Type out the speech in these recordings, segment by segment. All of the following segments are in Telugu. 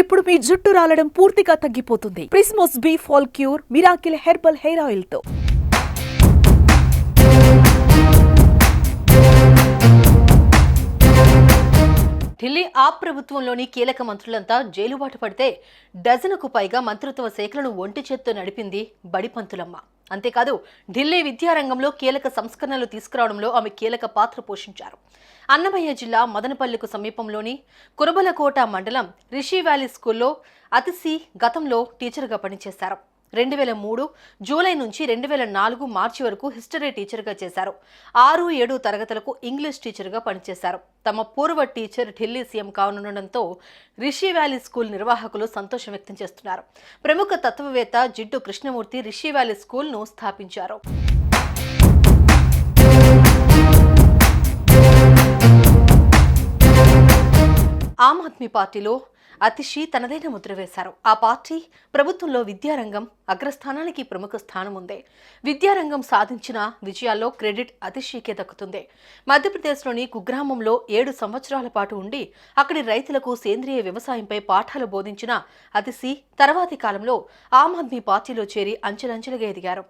ఇప్పుడు మీ జుట్టు రాలడం పూర్తిగా తగ్గిపోతుంది. Prismos be fall cure miracle herbal hair ఆయిల్తో. ఢిల్లీ ఆప్ ప్రభుత్వంలోని కీలక మంత్రులంతా జైలుబాటు పడితే డజనుకు పైగా మంత్రిత్వ శాఖలను ఒంటి చేత్తో నడిపింది బడిపంతులమ్మ. అంతేకాదు ఢిల్లీ విద్యారంగంలో కీలక సంస్కరణలు తీసుకురావడంలో ఆమె కీలక పాత్ర పోషించారు. అన్నమయ్య జిల్లా మదనపల్లికు సమీపంలోని కురబలకోట మండలం రిషి వ్యాలీ స్కూల్లో అతిసి గతంలో టీచర్గా పనిచేశారు. రెండు వేల మూడు జూలై నుంచి రెండు వేల నాలుగు మార్చి వరకు హిస్టరీ టీచర్గా చేశారు. ఆరు ఏడు తరగతులకు ఇంగ్లీష్ టీచర్గా పనిచేశారు. తమ పూర్వ టీచర్ ఢిల్లీ సీఎం కానుండడంతో రిషి వ్యాలీ స్కూల్ నిర్వాహకులు సంతోషం వ్యక్తం చేస్తున్నారు. ప్రముఖ తత్వవేత్త జిడ్డు కృష్ణమూర్తి రిషి వ్యాలీ స్కూల్ను స్థాపించారు. ఆమ్ ఆద్మీ పార్టీలో అతిషి తనదైన ముద్ర వేశారు. ఆ పార్టీ ప్రభుత్వంలో విద్యారంగం అగ్రస్థానానికి ప్రముఖ స్థానం ఉంది విద్యారంగం సాధించిన విజయాల్లో క్రెడిట్ అతిషికే దక్కుతుంది. మధ్యప్రదేశ్లోని కుగ్రామంలో ఏడు సంవత్సరాల పాటు ఉండి అక్కడి రైతులకు సేంద్రియ వ్యవసాయంపై పాఠాలు బోధించిన అతిశి తర్వాతి కాలంలో ఆమ్ ఆద్మీ పార్టీలో చేరి అంచెలంచెలుగా ఎదిగారు.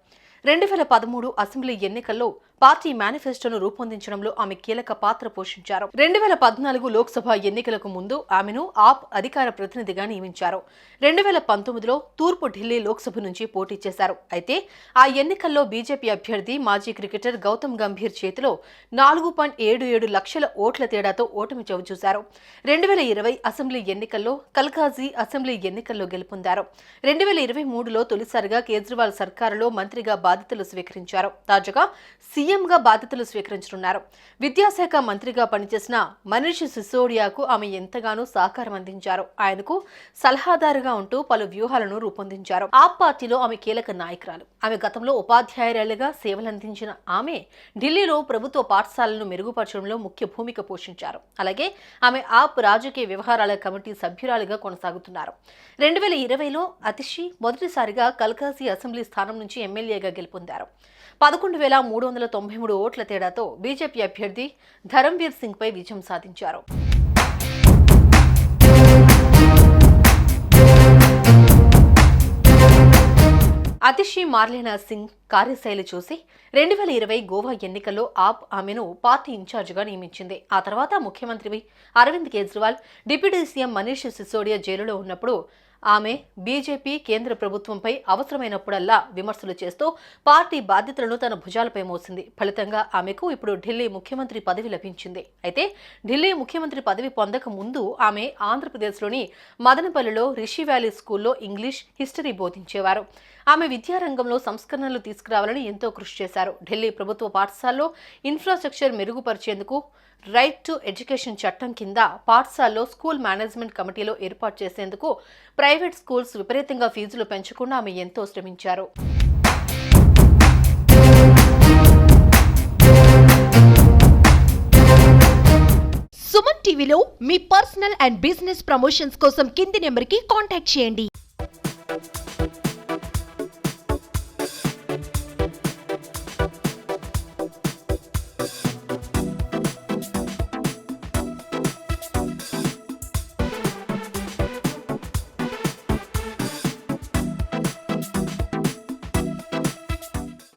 రెండు వేల పదమూడు అసెంబ్లీ ఎన్నికల్లో పార్టీ మేనిఫెస్టోను రూపొందించడంలో ఆమె కీలక పాత్ర పోషించారు. రెండు వేల పద్నాలుగు లోక్సభ ఎన్నికలకు ముందు ఆమెను ఆప్ అధికార ప్రతినిధిగా నియమించారు. రెండు వేల పంతొమ్మిదిలో తూర్పు ఢిల్లీ లోక్సభ నుంచి పోటీ చేశారు. అయితే ఆ ఎన్నికల్లో బీజేపీ అభ్యర్థి మాజీ క్రికెటర్ గౌతమ్ గంభీర్ చేతిలో నాలుగు పాయింట్ ఏడు ఏడు లక్షల ఓట్ల తేడాతో ఓటమి చవిచూశారు రెండు వేల ఇరవై అసెంబ్లీ ఎన్నికల్లో కల్కాజీ అసెంబ్లీ ఎన్నికల్లో గెలుపొందారు. రెండు వేల ఇరవై మూడులో తొలిసారిగా కేజ్రీవాల్ సర్కారులో మంత్రిగా బాధ్యతలు స్వీకరించారు. తాజాగా సీఎంగా బాధ్యతలు స్వీకరించనున్నారు. విద్యాశాఖ మంత్రిగా పనిచేసిన మనీష్ సిసోడియాకు ఆమె ఎంతగానో సహకారం అందించారు. ఆయనకు సలహాదారుగా ఉంటూ పలు వ్యూహాలను రూపొందించారు. ఆ పార్టీలో ఆమె కీలక నాయకురాలు. ఆమె గతంలో ఉపాధ్యాయురాలుగా సేవలందించిన ఆమె ఢిల్లీలో ప్రభుత్వ పాఠశాలను మెరుగుపరచడంలో ముఖ్య భూమిక పోషించారు. అలాగే ఆమె ఆప్ రాజకీయ వ్యవహారాల కమిటీ సభ్యురాలుగా కొనసాగుతున్నారు. రెండు వేల ఇరవైలో అతిషి మొదటిసారిగా కల్కాసి అసెంబ్లీ స్థానం నుంచి ఎమ్మెల్యేగా గెలుపొందారు. పదకొండు వేల మూడు వందల తొంభై మూడు ఓట్ల తేడాతో బీజేపీ అభ్యర్థి ధరంవీర్ సింగ్ పై విజయం సాధించారు. అతిషి మార్లేనా సింగ్ కార్యశైలి చూసి రెండు వేల ఇరవై గోవా ఎన్నికల్లో ఆప్ ఆమెను పార్టీ ఇన్ఛార్జిగా నియమించింది. ఆ తర్వాత ముఖ్యమంత్రి అరవింద్ కేజ్రీవాల్ డిప్యూటీ సీఎం మనీష్ సిసోడియా జైలులో ఉన్నప్పుడు ఆమె బీజేపీ కేంద్ర ప్రభుత్వంపై అవసరమైనప్పుడల్లా విమర్శలు చేస్తూ పార్టీ బాధ్యతలను తన భుజాలపై మోసింది. ఫలితంగా ఆమెకు ఇప్పుడు ఢిల్లీ ముఖ్యమంత్రి పదవి లభించింది. అయితే ఢిల్లీ ముఖ్యమంత్రి పదవి పొందక ముందు ఆమె ఆంధ్రప్రదేశ్లోని మదనపల్లిలో రిషి వ్యాలీ స్కూల్లో ఇంగ్లీష్ హిస్టరీ బోధించేవారు. ఆమె విద్యారంగంలో సంస్కరణలు తీసుకురావాలని ఎంతో కృషి చేశారు. ఢిల్లీ ప్రభుత్వ పాఠశాలలో ఇన్ఫ్రాస్ట్రక్చర్ మెరుగుపరిచేందుకు రైట్ టు ఎడ్యుకేషన్ చట్టం కింద పాఠశాలలో స్కూల్ మేనేజ్మెంట్ కమిటీలో ఏర్పాటు చేసేందుకు ప్రైవేట్ స్కూల్స్ విపరీతంగా ఫీజులు పెంచకుండా ఆమె ఎంతో శ్రమించారు. సుమన్ టీవీలో మీ పర్సనల్ అండ్ బిజినెస్ ప్రమోషన్స్ కోసం కింది నెంబర్కి కాంటాక్ట్ చేయండి.